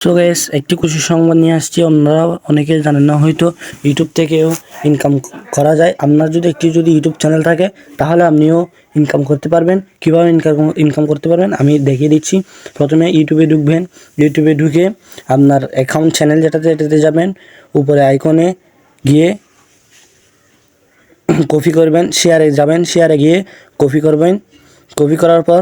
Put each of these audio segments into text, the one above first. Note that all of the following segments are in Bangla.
সো গ্যাস একটি খুশি সংবাদ নিয়ে আসছি। আপনারা অনেকে জানেন না, হয়তো ইউটিউব থেকেও ইনকাম করা যায়। আপনার যদি একটি যদি ইউটিউব চ্যানেল থাকে, তাহলে আপনিও ইনকাম করতে পারবেন। কীভাবে ইনকাম ইনকাম করতে পারবেন, আমি দেখিয়ে দিচ্ছি। প্রথমে ইউটিউবে ঢুকবেন। ইউটিউবে ঢুকে আপনার অ্যাকাউন্ট চ্যানেল যেটাতে এটাতে যাবেন, উপরে আইকনে গিয়ে কপি করবেন শেয়ারে যাবেন শেয়ারে গিয়ে কপি করবেন। কপি করার পর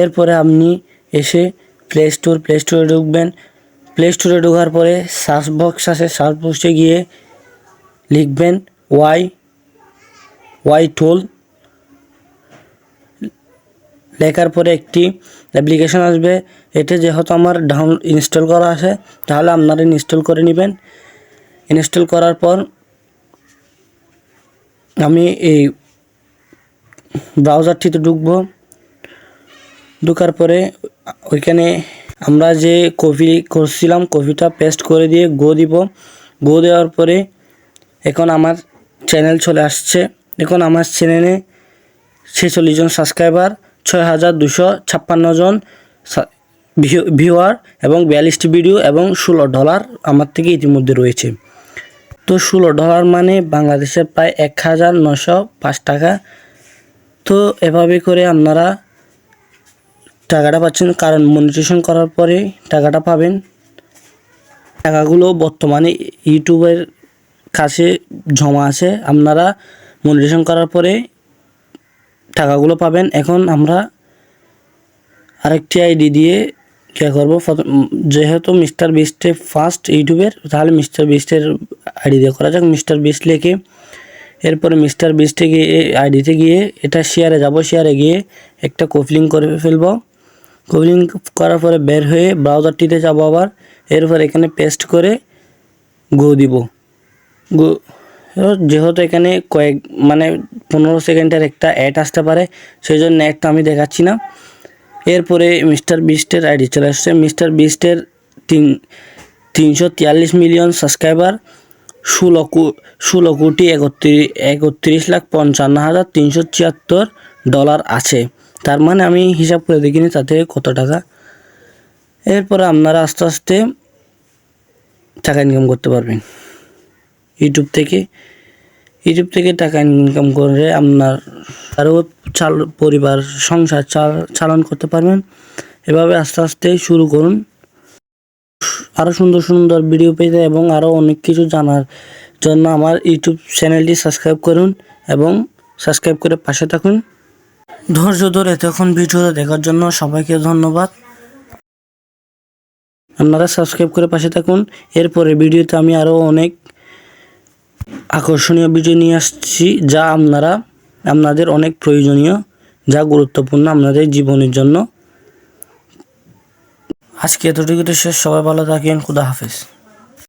এরপরে আপনি এসে প্লে স্টোর প্লে স্টোরে ঢুকবেন। প্লে স্টোরে ঢোকার পরে সার্চ বক্স আছে সার্চ বক্সে গিয়ে লিখবেন ওয়াই ওয়াই টোল লেখার পরে একটি অ্যাপ্লিকেশন আসবে। এটা যেহেতু আমার ডাউন ইনস্টল করা আছে, তাহলে আপনারা ইনস্টল করে নেবেন। ইনস্টল করার পর আমি এই ব্রাউজারটিতে ঢুকবো। ঢোকার পরে ওইখানে আমরা যে কপি করছিলাম কপিটা পেস্ট করে দিয়ে গো দিব। গো দেওয়ার পরে এখন আমার চ্যানেল চলে আসছে। এখন আমার চ্যানেলে ছেচল্লিশ জন সাবস্ক্রাইবার ছয় হাজার দুশো ছাপ্পান্ন জন ভিউয়ার এবং বিয়াল্লিশটি ভিডিও এবং ষোলো ডলার আমার থেকে ইতিমধ্যে রয়েছে। তো ষোলো ডলার মানে বাংলাদেশের প্রায় এক হাজার নশো পাঁচ টাকা। তো এভাবে করে আপনারা টাকাটা পাচ্ছেন কারণ মনিটেশন করার পরে টাকাটা পাবেন। টাকাগুলো বর্তমানে ইউটিউবের কাছে জমা আছে। আপনারা মনিটেশন করার পরে টাকাগুলো পাবেন। এখন আমরা আরেকটি আইডি দিয়ে কী করব। যেহেতু মিস্টার বিস্টে ফার্স্ট ইউটিউবের, তাহলে মিস্টার বিস্টের আইডি দিয়ে করা যাক। মিস্টার বিস্ট লেখে এরপরে মিস্টার বিস্টে গিয়ে আইডিতে গিয়ে, এটা শেয়ারে যাব। শেয়ারে গিয়ে একটা কপলিং করে ফেলব। কপলিং করার পরে বের হয়ে ব্রাউজারটিতে যাব আবার। এরপর এখানে পেস্ট করে গো দিব। গো যেহেতু এখানে কয়েক মানে পনেরো সেকেন্ডের একটা অ্যাড আসতে পারে সেই জন্য অ্যাডটা আমি দেখাচ্ছি না। এরপরে মিস্টার বিস্টের আইডি চলে আসছে। মিস্টার বিস্টের তিন, তিনশো তিয়াল্লিশ মিলিয়ন সাবস্ক্রাইবার ষোলো ষোলো কোটি একত্রিশ একত্রিশ লাখ পঞ্চান্ন হাজার তিনশো ছিয়াত্তর ডলার আছে। তার মানে আমি হিসাব করে দেখিনি তাতে কত টাকা। এরপরে আপনারা আস্তে আস্তে টাকা ইনকাম করতে পারবেন। ইউটিউব থেকে। ইউটিউব থেকে টাকা ইনকাম করে আপনার আরও চাল, পরিবার, সংসার চাল, চালন করতে পারবেন। এভাবে আস্তে আস্তে শুরু করুন। আরও সুন্দর সুন্দর ভিডিও পেতে এবং আরও অনেক কিছু জানার জন্য আমার ইউটিউব চ্যানেলটি সাবস্ক্রাইব করুন এবং সাবস্ক্রাইব করে পাশে থাকুন। ধৈর্য ধরে এতক্ষণ ভিডিওটা দেখার জন্য সবাইকে ধন্যবাদ। আপনারা সাবস্ক্রাইব করে পাশে থাকুন। এরপরে ভিডিওতে আমি আরও অনেক আকর্ষণীয় ভিডিও নিয়ে আসছি, যা আপনারা, আপনাদের অনেক প্রয়োজনীয়, যা গুরুত্বপূর্ণ আপনাদের জীবনের জন্য। আজকে এতটুকুতে শেষ। সবাই ভালো থাকেন। খুদা হাফেজ।